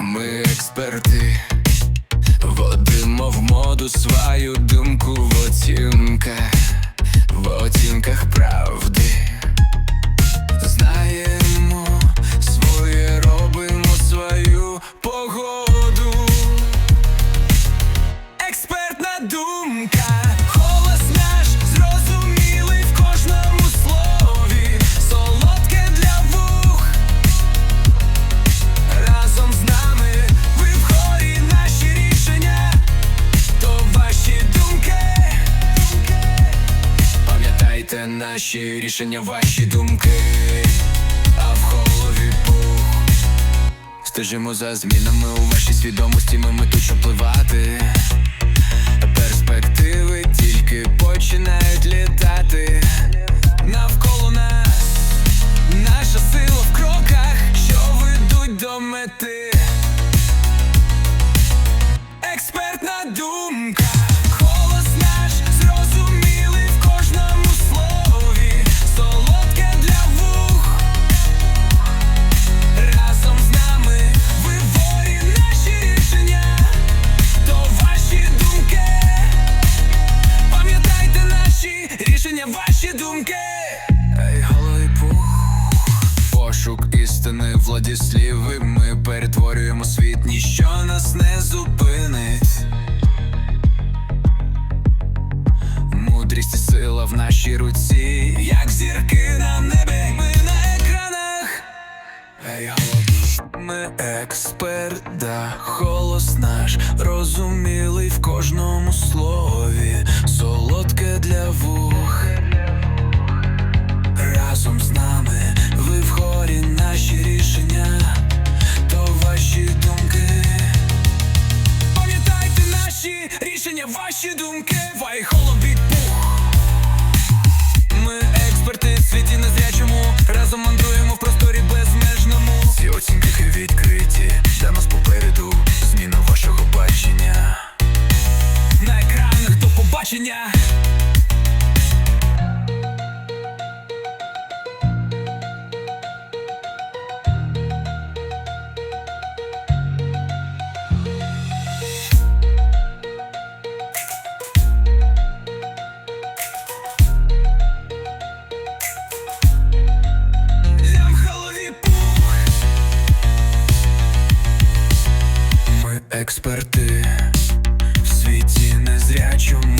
Ми експерти, водимо в моду свою думку в оцінках, в оцінках правди. Пам'ятайте наші рішення, ваші думки, а в голові пух. Стежимо за змінами у вашій свідомості, ми мету, щоб впливати. Перспективи тільки починають літати навколо нас. Наша сила в кроках, що ведуть до мети. Владі слів, ми перетворюємо світ, ніщо нас не зупинить. Мудрість і сила в нашій руці, як зірки на небі, ми на екранах. Ей, голос. Ми експерт, да, голос наш розумілий експерти в світі незрячому,